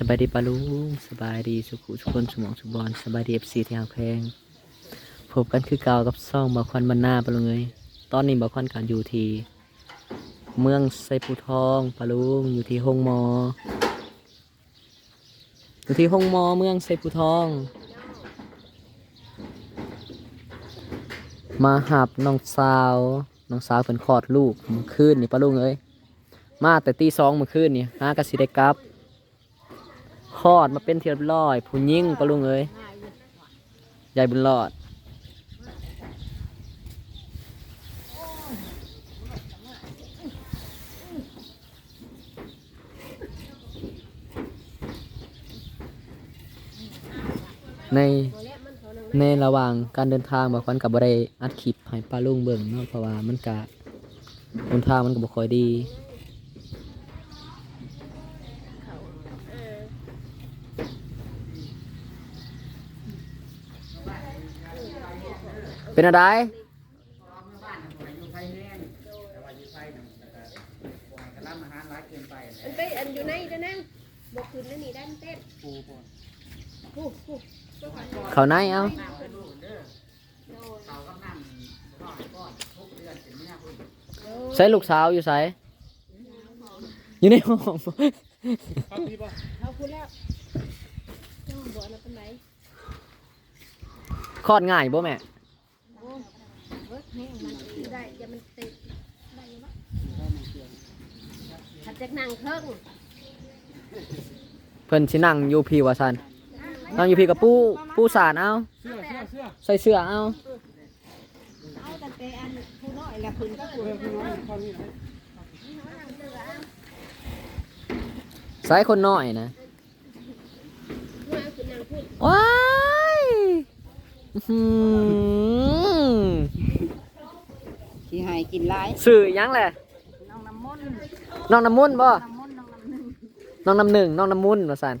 สบายดีปะลุงสบายดีสุขุทุกคนสมองสุบอลสบายดีเอฟซีที่หาแพงพบกันคือเก่ากับซ่องบาควันบรรณาปะลุงเอ้ยตอนนี้บาควันกันอยู่ที่เมืองไซปูทองปะลุงอยู่ที่ห้องมอ อยู่ที่ห้องมอเมืองไซปูทอง มาหับน้องสาวน้องสาวเพิ่นคลอดลูกเมื่อคืนนี่ปะลุงเอ้ยมาแต่ตีสองเมื่อคืนนี่หากะสิได้กลับ คลอดมาเป็นเทียบร้อย ผู้ยิ่งปะลุงเอ้ยยายบุญรอดในในระหว่างการเดินทางบางคนกับบได้อัดคลิปให้ป้าลุงเบิ่งเนาะเพราะว่ามันกะหนทางมันก็บ่ค่อยดี เป็นอะไรอันไปอันอยู่ในเด้อนั่งบอกคืนนั่นนี่ด้านเต้นปูปูปูเขาในเอาใส่ลูกสาวอยู่ใส่อยู่ในห้องเขาพูดแล้วเจ้าบอกนะเป็นไหนคลอดง่ายบ่แม่ โอ้เวิร์กแห้งมัน ได้อย่ามันติดได้ยังบ่ถัดจากนั่งเครื่องเพิ่นสินั่งอยู่พี่ว่าซั่นนั่งอยู่พี่กับปูปูสารเอาเสื้อเสื้อเสื้อใส่เสื้อเอาเอาแต่แต่อันผู้น้อยละคืนก็คืเสื้นอพี่น้องคนนี้นะใส่คนน้อยนะว้าย อื้อหือที่ให้กินหลายสื่อหยังแหละน้องน้ำมนต์น้องน้ำมุนต์บ่น้ำมนต์น้องน้ำหนึ่งน้องน้ำหนึ่งน้องน้ำมุนต์ว่าซั่น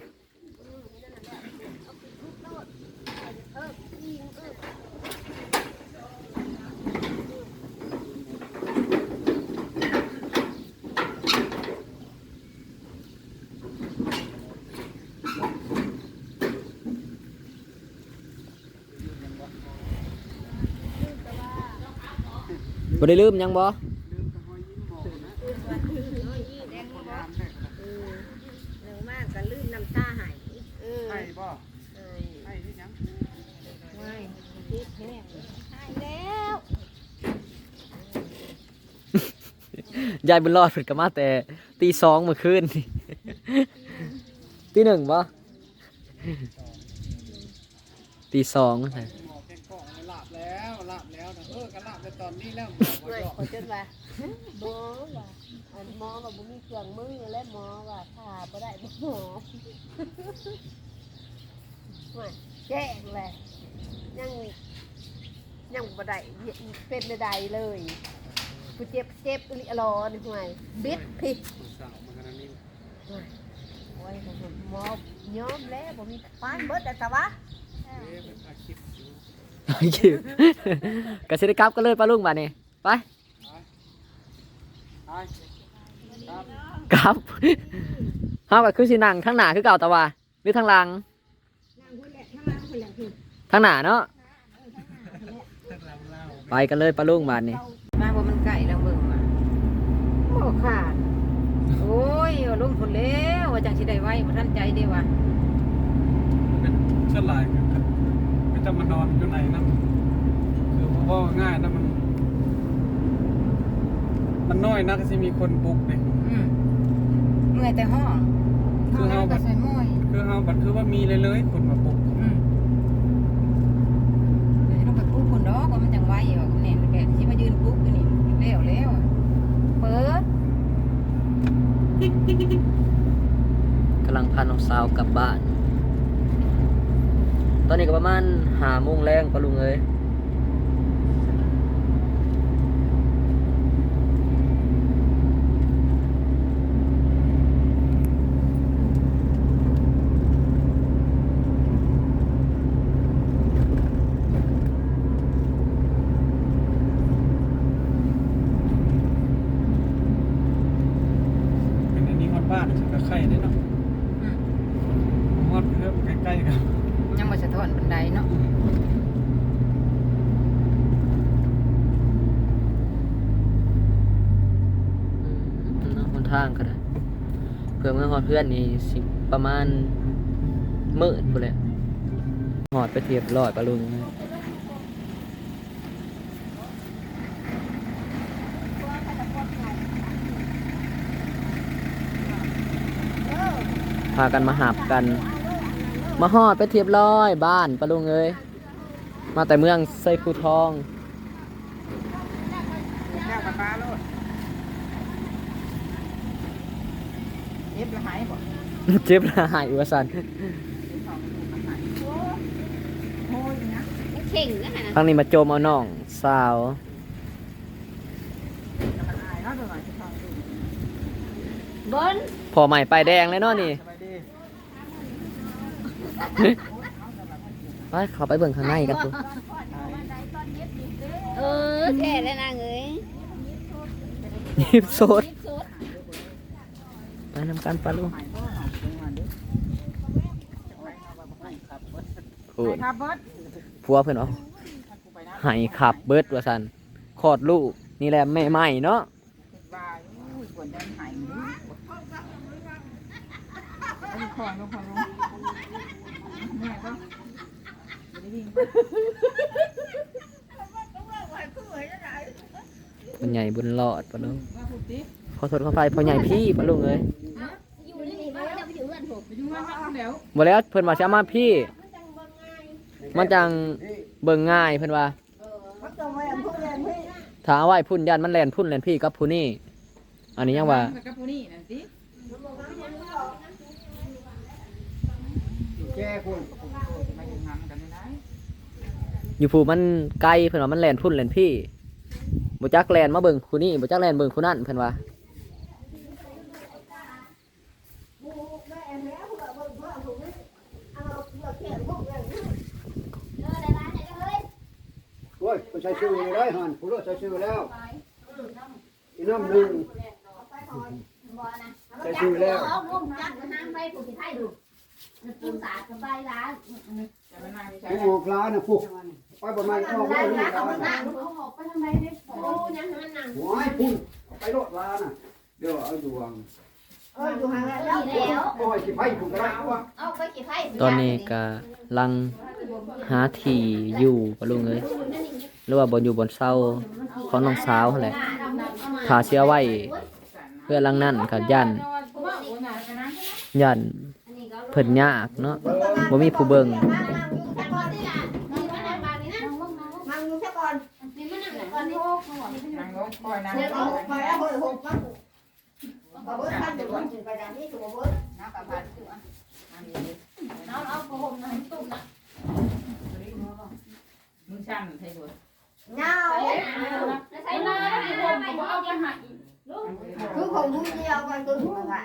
บ่ได้ลืมยังบ่แดงบ่เออเร็วมากก็ลืมน้ำตาหายเออให้บ่ให้ที่ยังไม่คิดแห้งหายแล้วยายบุญรอดเพิ่นก็มาแต่ตีสองเมื่อคืนตีหนึ่งบ่ตีสองใช่ หมอแกงกองหลับแล้วหลับแล้วนะเออก็หลับแต่ตอนนี้แล้วหมอไม่บอกขอจนว่าหมอว่าอันหมอว่าบ่มีเครื่องมือและหมอว่าถ้าบ่ได้บ่หมอไม่แจ้งเลยยังยังบ่ได้เป็นใดๆเลยผู้เจ็บเจ็บอิลิอลอนี่ห่วยบิดผิดสาวมันกันนี่โอ้ยผมหมอยอมแล้วบ่มีปานเบิดแต่วะ เอ๊ะเป็นอาชีพอยู่ คิวกสิได้กลับกันเลยป้าลุงบัดนี้ไปไปครับเฮาก็คือสินั่งข้งหน้าคือเก่าแต่ว่าหรือทางหลังนั่งคนแหละข้งหน้าเนาะไปกันเลยป้าลุงบัดนี้มาบ่มันไก่แล้วเบิ่งมาโอ้ขาดโอ้ยว่าลงคนแล้วว่าจังสิได้ไว้บ่ทันใจเด้ว่ะเป็นเชื่อลายกันก็ จะมานอนอยู่ไหนนั่นคือเพราะว่าง่ายนะมัน มันน้อยนักที่มีคนปลุกเนี่ยอืมเมื่อยแต่ห้องคือเฮาก็ใส่หม้อยคือเฮาบัดคือว่ามีเลยเลยคนมาปลุกอืมเดี๋ยวต้องไปปลุกคนดอกว่ามันจังไว้ว่าแน่นแกสิมายืนปลุกอยู่นี่แล้วแล้วอะเปิดกำลังพาน้องสาวกลับบ้าน ตอนนี้ก็ประมาณหาโมงแรงปะลุงเอ้ยบ้านฉันก็ไข่ได้เนาะฮอดเพื่อใกล้ๆกัน ยังมาะหนทางก็ได้เพื่อเมื่อฮอดเพื่อนนี่สิประมาณมื้อพุ่นแหละฮอดไปเทียบรอยปะลุงพากันมาหาบกัน มาฮอดไปเทียบร้อยบ้านปะลุงเอ้ยมาแต่เมืองไซภูทองแก้วกับปลาโลดเย็บละหายบ่เจ็บละหายว่าสันโอ้ยนะมันเข่งนะฮะทางนี้มาโจมเอาน้องสาวมันอายเนาะตัวหน่อยสิฟังดูบนพอใหม่ไปายแดงเลยเนาะนี่ สบายดีไปเข้าไปเบิ่งข้างในกันปุ๊เออแค่แล้วนางเอ้ยยิบโซดไปนำกันปะลุงโอ้ไปยครับเบิดผัวเพิ่นเอาใหายขับเบิดว่าสันคลอดลูก นี่แหละแม่ใหม่เนาะบายอุ้ยกวนจะหายมือเอาลูกคองลูกคองลูก แม่ก็บ่ได้วิ่งไปมันใหญ่บุญรอดปะลุงว่าพูดดิขอโทษขอไฟพอใหญ่พี่ปะลุงเอ้ยอยู่นี่บ่จะไปอยู่เพื่อนผมไปอยู่บ้านเขาแล้วบ่แล้วเพิ่นว่าสิเอามาพี่ มันจังเบิ่งง่ายเพิ่นว่าถ้าเอาไว้พุ่นยันมันแล่นพุ่นแล่นพี่กับผู้นี่อันนี้ยังว่ากับผู้นี่นั่นสิ แก้คนมาอยู่งานกันไม่ได้อยู่ผู้มันไกลเพิ่นว่ามันแล่นพุ่นแล่นพี่บ่จักแล่นมาเบิ่งผู้นี่บ่จักแล่นเบิ่งผู้นั่นเพิ่นว่าโอ้ยก็ใช้ชื่อเลยได้หันผู้เลือกใช้ชื่อแล้วอีน้ำหนึ่งใช้ชื่อแล้ว เอางมจักมานั่งไปผู้สิไทยดูปูสาดสบายร้านจะมานั่งใช้ผู้ออกร้านนะพวกไปประมาณออกร้าร้านนร้านี่นเอาร้านมานั่งเขาออกไปทางไหนได้โอ้ยังมันนั่งหัวไอ้พุ่นไปรถร้านน่ะเดี๋ยวเอาดวงเอออยู่ห่างแล้วแล้วโอ้ยสิไปพุ่นก็ได้วะเอาไปกี่ไทยตอนนี้ก็ลังหาที่อยู่ปะลุงเอ้ยหรือว่าบ่อยู่บนเซาของน้องสาวนั่นแหละถ้าเสียไว้เพื่อหลังนั้นก็ยันยัน เพิ่นยากเนาะบ่มีผู้เบิ่งนั่งอยู่ซะก่อนนี่มานั่งก่อนนี่นั่งลงคอยนั่งเดี๋ยวลเอางไปเอาหกปั๊บเอาเบิดท่านเดี๋ยวคนไปดังนี้ตัวเบิดน้ำกับผัดนั่งดีเอาเอาผ้าห่มนะตุ่มนะมึงช่างใช่ไหมเงาใส่มาแล้วให้ผมผมเอาไปให้คือของผู้เดียวกันคือหัวค่ะ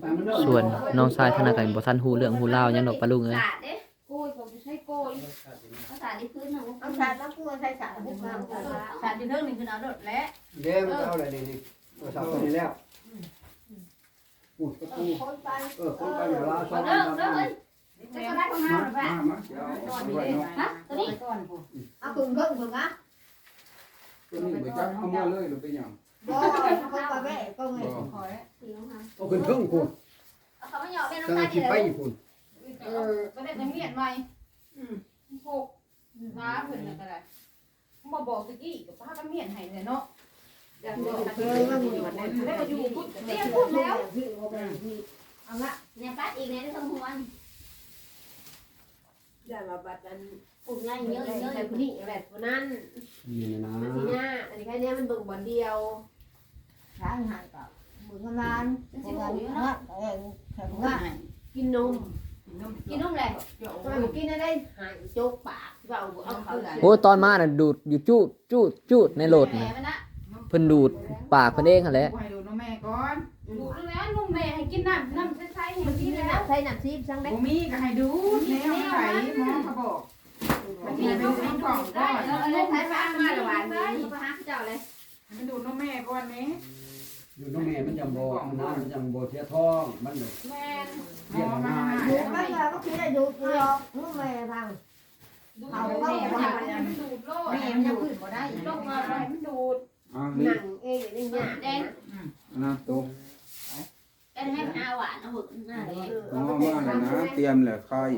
ไปมันเริ่มส่วนน้องชายธนาคารบ่ทันฮู้เรื่องฮู้ราวหยังดอกปะลุงเอ้ยโกยผมใช้โกยภาษาที่พื้นของภาษาต้องพูดใช้สารบุกมาภาษาที่เรื่องนึงคือเอาดดและเด้มันเอาอะไรนี่นี่โทรศัพท์ตัวนี้แล้วพูดก็พูดคนไปเออคนไปเดี๋ยวลาซ้อมเด้อเด้อเฮ้ยจะก็ได้ของเราหรือเปล่าฮะตัวนี้ก่อนผมเอาถุงเครื่องถุงอะ ตัวนี้ไปจับเอามาเลยหรือเป็นหยังบ่เขาไปแม่ก็ไงคอยเอาขึ้นเครื่องคุณเขาไม่ยอมเป็นจังน้ำตาลสิเลไปยคุณเออก็ได้จะเมียนใหม่หกน้าเพิ่นก็ได้มาบอกตะกี้กับป้าก็เมียนให้เลยเนาะอยากบอกเคยมาหมุนวันนั้นแล้วก็อยู่พุทธเรีเรียยกกพูพูดดแล้แล้ววเอาละเนี่ยปัดอีกเนี่ยต้องหัวอย่ามาบัดนั้น ปลูกง่ายเยอะเยอะเลยคนนี้แบบคนนั้นนี่นะทีหน้าอันนี้แค่นี้มันเบิ่งบอลเดียวช้างหายกับมือขนานมือขนานเองแข็งว่ากินนม กิกินนนมแหละทำไมกินได้หายโจกปากว่าเอาเขาโอ้ตอนมาน่ะดูดอยู่จูดจูดจูดในโหลดแม่น่ะมันนะเพิ่นดูดปากเพิ่นเองหั่นแหละให้ดูน้องแม่ก่อนดูแล้วนุ่มแม่ให้กินน้ำน้ำใสๆให้มันกิกินนแล้วน้ำใส่น้ำซีบช่างได้บ่มีก็ให้ดูแนวมันไหลหมอเขาบอก มันมีดูน้ำกล่องก่อนแล้วเอาเล่นท้ายฟ้ามาละวันนี้มาหาเจ้าเลยมันดูน้องแม่ก่อนนี้เอยู่น้องแม่มันยังบ่มันน้ำมันยังบ่เสียท้องมันเลยแม่นเรียกง่ายดูมันเลยก็คิดได้ดูตัวหรอกมึงแม่ทางดูแม่มันอยากให้มันดูดโลดแม่มันยังพื้นบ่ได้ลงมาให้มันดูดเอาหนี่นังเองนี่เนี่ยแดงนะตุ๊กแดงให้มันเอาหวานเอาหึกหน้าเลยอ๋อว่าแล้วนะ เตรียมแล้วค่อย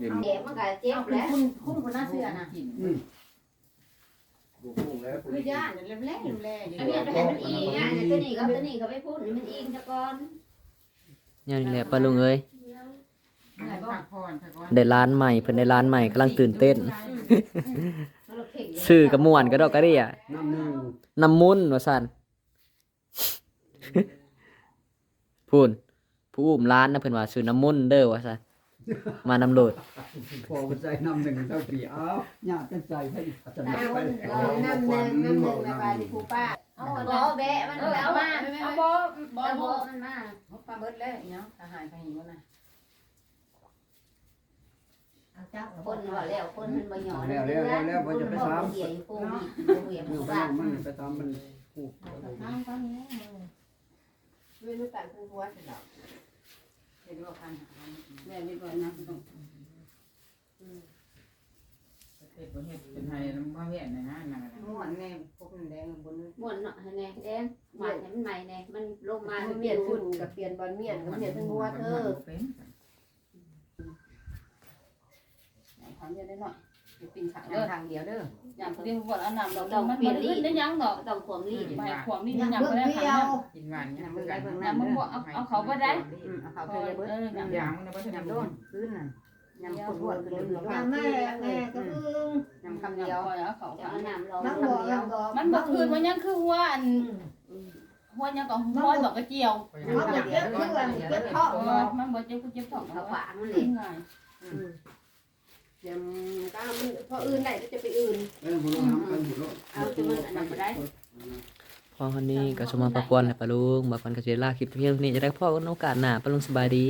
เดี๋ยวแก่มันก็เจ็บเอาแล้วคุณคุณคนน่าเชื่อนะบุกบุกแล้วคือย่านเล่มแรกเล่มแรกอันนี้จะให้มันอีกอะตัวนี้กับตัวนี้ก็ไปพูดให้มันอีกซะก่อนอย่างนี้แหละปะลุงเอ้ยไหนบ่พรซะก่อนได้ร้านใหม่เพิ่นได้ร้านใหม่กำลังตื่นเต้นชื่อกระมวนกระดอกกระเดี่ยน้ำหนึ่งน้ำมุนต์ว่าซั่น พูนผู้อุ้มร้านนะเพิ่นว่าซื้อน้ำมุนต์เด้อว่าซั่น มานำโหลดพอมันใส่น้ำหนึ่งเท่าปีอ้าวญาติกันใส่ให้อาจารย์เอาไปน้ำหนึ่งน้ำหนึ่งระบายที่ครูป้าเอาบ่แบะมันเอามาเอาบ่บ่เอาบ่มันมาเขาปลาเบิดแล้วเนาะทหารไปหิวนะคนว่าแล้วคนมันบ่หย่อนแล้วแล้วแล้วแล้วมันจะไปซ้เหี้ยอยู่โควิดบ่เหี้ยบคู่บ้ามันไปทำมันผูกทางตอนนี้ไม่รู้ต่างคือหัวสิหรอก เห็นว่าพันแม่ไม่บอกนะเฮ็ดบ่เฮ็ดเป็นไห้น้ำมาเวียนนะฮะนั่นน่ะม่วนแน่พวกมันแดงบนม่วนเนาะให้แน่แดงหวานให้มันใหม่แน่มันลงมามัมันนเปเปลี่ลี่ยยนนฝุ่ฝุ่นนกับเปลี่ยนบอลเมียนกับเปลี่ยนทั้งหัวเธอเป็นทางเดียวได้หน่อย ปีนฉากเด้อทางเดียวเด้อยามเรียนบทอันนั้นดอกต้องมันเปลี่มัยนนรีขึ้นดได้ยังดอกต้องความรีดไปขวางนี่ยัยังงเบิ่บ่งได้เดียทำวกินหวานเนี่ยมึงได้เบิ่งยามมึงบ่เอาเอาเขาบ่ได้เอาเขาเอเธออเบิดเออยามยางมันบ่ทันยำโดโดนนพื้นน่ะยำปวดปวดเลยยามแม่แม่ก็อึ้งยำคำเดีเดียยววเอาเขาจะเอาน้ำร้อนมันบอกมันบอกมันบ่คืนมันยังคือหัวอันหัวยังก็หัวดอกกระเจียวเขาบอกเจ็บเพื่อนเจ็บท้องเออมันบ่เจ็บกูเจ็บท้องเขาฝางมันเลขึ้ยนง่า ยยำก้ามันพออื่นได้ก็จะไปอื่น เออผมทำกันอยู่แล้วเอาตัวมันอันนั้นบ่ได้ พอคนนี้ก็สมมาประกวนแหละปะลุงบางคนก็สิได้ลาคลิปเพียงเท่านี้จะได้พ่อกันโอกาสหน้าปะลุงสบายดี